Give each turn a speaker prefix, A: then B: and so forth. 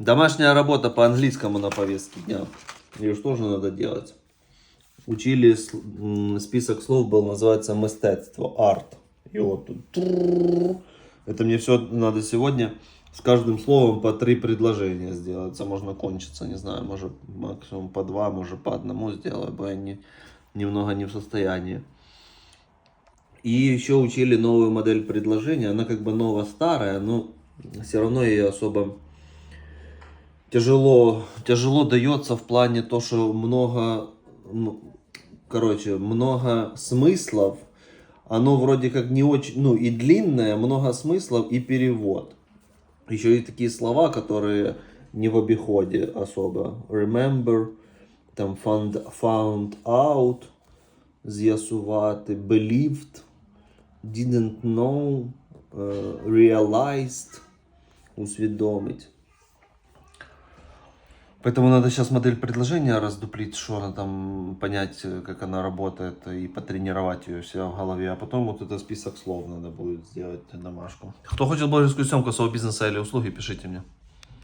A: Домашняя работа по английскому на повестке дня. Ее же тоже надо делать. Учили список слов был называется мистецтво, арт. И вот тут. Это мне все надо сегодня с каждым словом по три предложения сделать. Это можно кончиться, не знаю, может максимум по два, может по одному сделаю, бо я не, немного не в состоянии. И еще учили новую модель предложения. Она как бы ново-старая, но все равно ее особо тяжело, тяжело дается в плане то, что много, короче, много смыслов. Оно вроде как не очень, ну и длинное, много смыслов и перевод. Еще и такие слова, которые не в обиходе особо. Remember, там found, found out, з'ясувати, believed, didn't know, е, realized, усвідомить. Поэтому надо сейчас модель предложения раздуплить, что она там, понять, как она работает, и потренировать ее себя в голове. А потом вот это список слов надо будет сделать домашку. Кто хочет блогерскую съемку своего бизнеса или услуги, пишите мне.